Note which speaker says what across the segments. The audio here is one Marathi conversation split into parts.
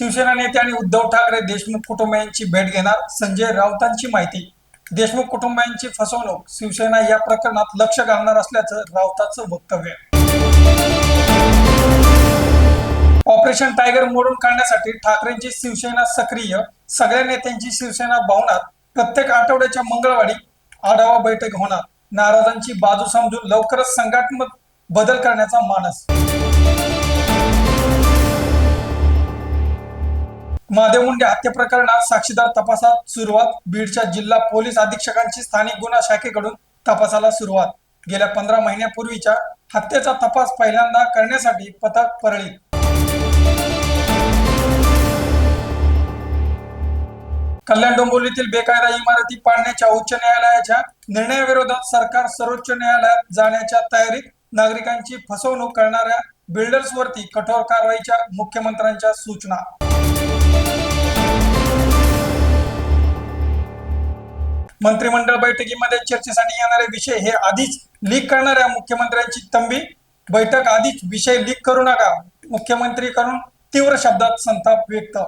Speaker 1: शिवसेना नेते आणि उद्धव ठाकरे देशमुख कुटुंबियांची भेट घेणार संजय राऊतांची माहिती. देशमुख कुटुंबियांची फसवणूक शिवसेना या प्रकरणात लक्ष घालणार असल्याचं राऊतांचं वक्तव्य. ऑपरेशन टायगर मोडून काढण्यासाठी ठाकरेंची शिवसेना सक्रिय सगळ्या नेत्यांची शिवसेना भावनात प्रत्येक आठवड्याच्या मंगळवारी आढावा बैठक होणार. नाराजांची बाजू समजून लवकरच संघटनात्मक बदल करण्याचा मानस महादेव मुंडे हत्या प्रकरणात साक्षीदार तपासात सुरुवात बीडच्या जिल्हा पोलीस अधीक्षकांची स्थानिक गुन्हा शाखेकडून तपासाला सुरुवात. गेल्या पंधरा महिन्यापूर्वीच्या हत्येचा तपास पहिल्यांदा करण्यासाठी पथक परळी. कल्याण डोंबिवलीतील बेकायदा इमारती पाडण्याच्या उच्च न्यायालयाच्या निर्णयाविरोधात सरकार सर्वोच्च न्यायालयात जाण्याच्या तयारीत नागरिकांची फसवणूक करणाऱ्या बिल्डर्सवरती कठोर कारवाईच्या मुख्यमंत्र्यांच्या सूचना. मंत्रिमंडळ बैठकीमध्ये चर्चेसाठी येणारे विषय हे आधीच लीक करणाऱ्या मुख्यमंत्र्यांची तंबी. बैठक आधीच विषय लीक करू नका मुख्यमंत्री करून तीव्र शब्दात संताप व्यक्त.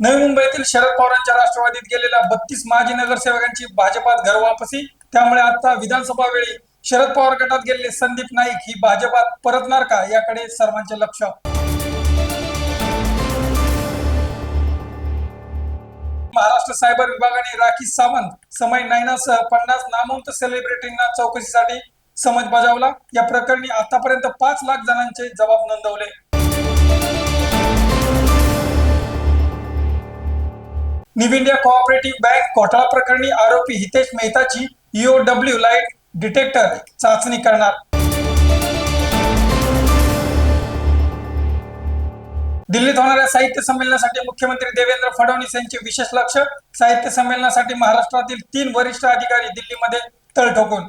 Speaker 1: नवी मुंबईतील शरद पवारांच्या राष्ट्रवादीत गेलेल्या बत्तीस माजी नगरसेवकांची भाजपात घर वापसी. त्यामुळे आता विधानसभा वेळी शरद पवार गटात गेलेले संदीप नाईक ही भाजपात परतणार का याकडे सर्वांचे लक्ष. महाराष्ट्र सायबर विभागाने राखी सावंत समय नैनासह पन्नास नामवंत सेलिब्रिटींना चौकशीसाठी समज बजावला. या प्रकरणी आतापर्यंत पाच लाख जणांचे जबाब नोंदवले. निव इंडिया कोऑपरेटिव्ह बँक घोटाळा प्रकरणी आरोपी हितेश मेहताची ईओडब्ल्यू लाइट डिटेक्टर चाचणी करणार. दिल्लीत होणाऱ्या साहित्य संमेलनासाठी मुख्यमंत्री देवेंद्र फडणवीस यांचे विशेष लक्ष. साहित्य संमेलनासाठी महाराष्ट्रातील तीन वरिष्ठ अधिकारी दिल्लीमध्ये तळ ठोकून.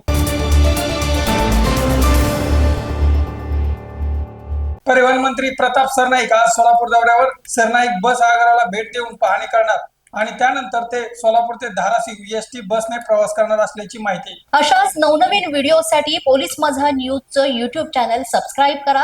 Speaker 1: परिवहन मंत्री प्रताप सरनाईक आज सोलापूर दौऱ्यावर. सरनाईक बस आगाराला भेट देऊन पाहणी करणार आणि त्यानंतर ते सोलापूर ते धाराशिव एस टी बसने प्रवास करणार असल्याची माहिती.
Speaker 2: अशाच नवनवीन व्हिडिओसाठी पोलीस माझा न्यूजचं युट्यूब चॅनल सबस्क्राईब करा.